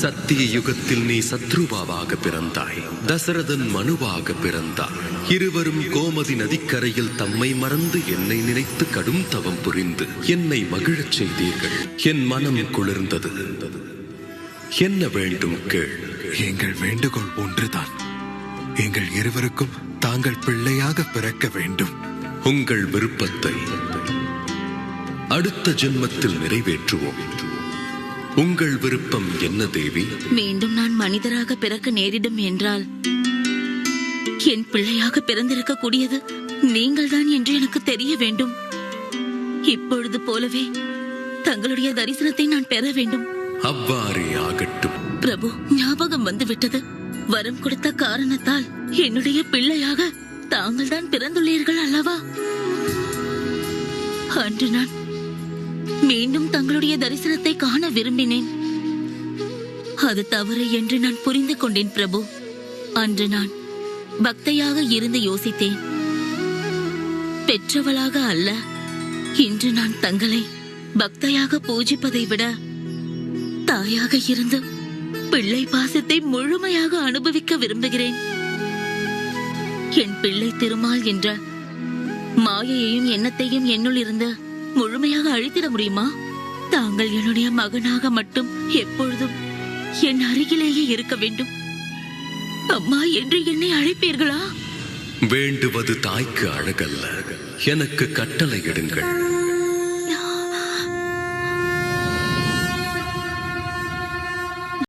சத்திய யுகத்தில் நீ சத்ருபாவாக பிறந்தாய். தசரதன் மனுவாக பிறந்தார் இருவரும் கோமதி நதிக்கரையில் தம்மை மறந்து என்னை நினைத்து கடும் தவம் புரிந்து என்னை மகிழச் செய்தீர்கள். என் மனம் குளிர்ந்தது. என்ன வேண்டும் கேள். எங்கள் வேண்டுகோள் ஒன்றுதான். எங்கள் இருவருக்கும் தாங்கள் பிள்ளையாக பிறக்க வேண்டும். உங்கள் விருப்பத்தை அடுத்த ஜென்மத்தில் நிறைவேற்றுவோம். உங்கள் விருப்பம் என்ன தேவி? மீண்டும் நான் மனிதராக பிறக்க நேரிடும் என்றால் என் பிள்ளையாக பிறந்திருக்க கூடியது நீங்கள்தான் என்று எனக்கு தெரிய வேண்டும். இப்பொழுது போலவே தங்களுடைய தரிசனத்தை நான் பெற வேண்டும். அவ்வாறே ஆகட்டும். பிரபு ஞாபகம் வந்து விட்டது வரம் கொடுத்த காரணத்தால் என்னுடைய பிள்ளையாக தாங்கள் தான் பிறந்துள்ளீர்கள் அல்லவா? அன்று நான் மீண்டும் தங்களுடைய தரிசனத்தை காண விரும்பினேன். அது தவறு என்று நான் புரிந்து கொண்டேன் பிரபு. அன்று நான் பக்தையாக இருந்து யோசித்தேன். பெற்றவளாக அல்ல இன்று நான் தங்களை பக்தையாக பூஜிப்பதை விட தாயாக இருந்து பிள்ளை பாசத்தை முழுமையாக அனுபவிக்க விரும்புகிறேன். என் பிள்ளை திருமால் என்ற மாயையையும் எண்ணத்தையும் என்னுள் இருந்து முழுமையாக அழித்திட முடியுமா? தாங்கள் என்னுடைய மகனாக மட்டும் எப்பொழுதும் என் அருகிலேயே இருக்க வேண்டும். அம்மா என்று என்னை அழைப்பீர்களா? வேண்டுவது தாய்க்கு அழகல்ல. எனக்கு கட்டளையிடுங்கள்